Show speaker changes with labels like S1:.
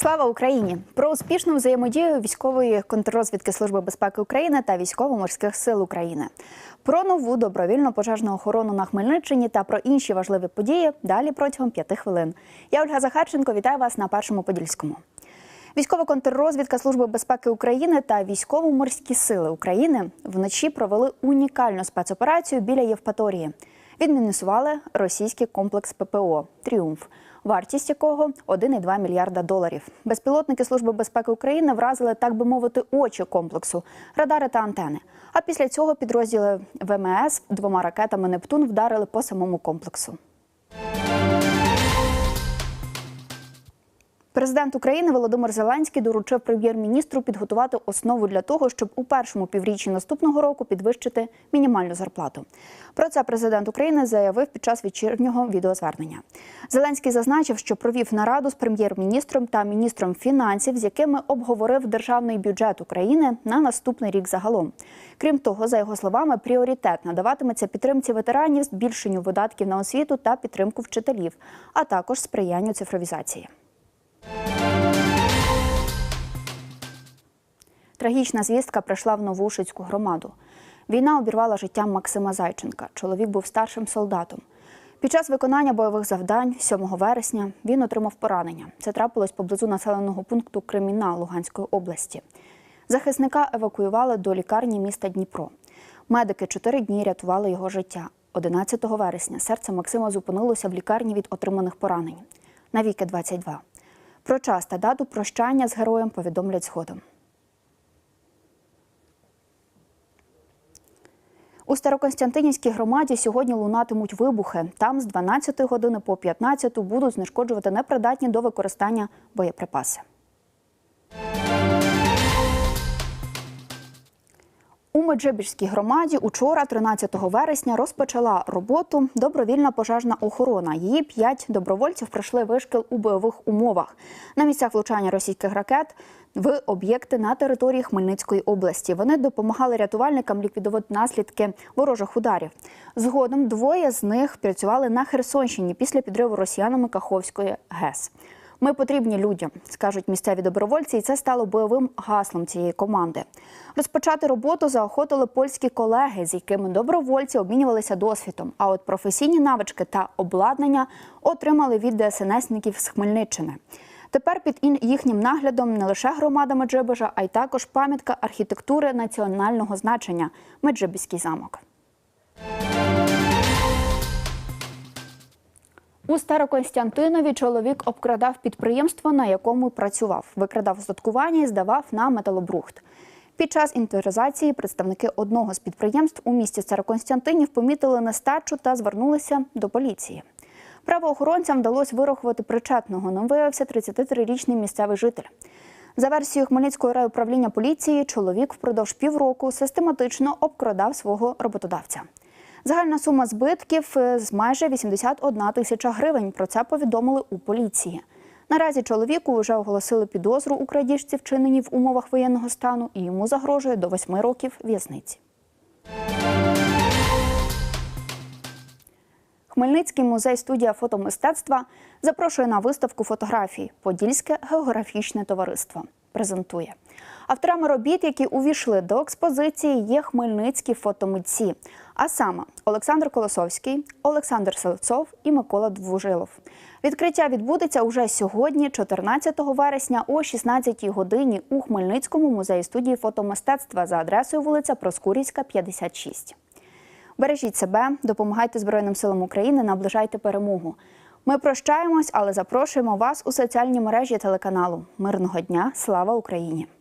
S1: Слава Україні! Про успішну взаємодію військової контррозвідки Служби безпеки України та військово-морських сил України. Про нову добровільну пожежну охорону на Хмельниччині та про інші важливі події далі протягом п'яти хвилин. Я Ольга Захарченко вітаю вас на першому подільському. Військова контррозвідка Служби безпеки України та військово-морські сили України вночі провели унікальну спецоперацію біля Євпаторії. Відмінусували російський комплекс ППО Тріумф, вартість якого 1,2 мільярда доларів. Безпілотники Служби безпеки України вразили, так би мовити, очі комплексу, радари та антени. А після цього підрозділи ВМС двома ракетами Нептун вдарили по самому комплексу. Президент України Володимир Зеленський доручив прем'єр-міністру підготувати основу для того, щоб у першому півріччі наступного року підвищити мінімальну зарплату. Про це президент України заявив під час вечірнього відеозвернення. Зеленський зазначив, що провів нараду з прем'єр-міністром та міністром фінансів, з якими обговорив державний бюджет України на наступний рік загалом. Крім того, за його словами, пріоритет надаватиметься підтримці ветеранів, збільшенню видатків на освіту та підтримку вчителів, а також сприянню цифровізації. Трагічна звістка прийшла в Новушицьку громаду. Війна обірвала життя Максима Зайченка. Чоловік був старшим солдатом. Під час виконання бойових завдань 7 вересня він отримав поранення. Це трапилось поблизу населеного пункту Креміна Луганської області. Захисника евакуювали до лікарні міста Дніпро. Медики чотири дні рятували його життя. 11 вересня серце Максима зупинилося в лікарні від отриманих поранень. Навіки 22. Про час та дату прощання з героєм повідомлять згодом. У Староконстантинівській громаді сьогодні лунатимуть вибухи. Там з 12 години по 15 будуть знешкоджувати непридатні до використання боєприпаси. У Меджибіжській громаді учора, 13 вересня, розпочала роботу добровільна пожежна охорона. Її п'ять добровольців пройшли вишкіл у бойових умовах на місцях влучання російських ракет в об'єкти на території Хмельницької області. Вони допомагали рятувальникам ліквідувати наслідки ворожих ударів. Згодом двоє з них працювали на Херсонщині після підриву росіянами Каховської ГЕС. Ми потрібні людям, скажуть місцеві добровольці, і це стало бойовим гаслом цієї команди. Розпочати роботу заохотили польські колеги, з якими добровольці обмінювалися досвідом. А от професійні навички та обладнання отримали від ДСНСників з Хмельниччини. Тепер під їхнім наглядом не лише громада Меджибежа, а й також пам'ятка архітектури національного значення Меджибіський замок. У Староконстянтинові чоловік обкрадав підприємство, на якому працював, викрадав устаткування і здавав на металобрухт. Під час інвентаризації представники одного з підприємств у місті Староконстянтинів помітили нестачу та звернулися до поліції. Правоохоронцям вдалося вирахувати причетного. Ним виявився 33-річний місцевий житель. За версією Хмельницького райуправління поліції, чоловік впродовж півроку систематично обкрадав свого роботодавця. Загальна сума збитків з майже 81 тисяча гривень. Про це повідомили у поліції. Наразі чоловіку вже оголосили підозру у крадіжці, вчиненій в умовах воєнного стану, і йому загрожує до 8 років в'язниці. Хмельницький музей студія фотомистецтва запрошує на виставку фотографій Подільське географічне товариство. Презентує авторами робіт, які увійшли до експозиції, є хмельницькі фотомитці. А саме Олександр Колосовський, Олександр Селцов і Микола Двужилов. Відкриття відбудеться уже сьогодні, 14 вересня, о 16-й годині у Хмельницькому музеї студії фотомистецтва за адресою вулиця Проскурівська, 56. Бережіть себе, допомагайте Збройним силам України, наближайте перемогу. Ми прощаємось, але запрошуємо вас у соціальні мережі телеканалу. Мирного дня! Слава Україні!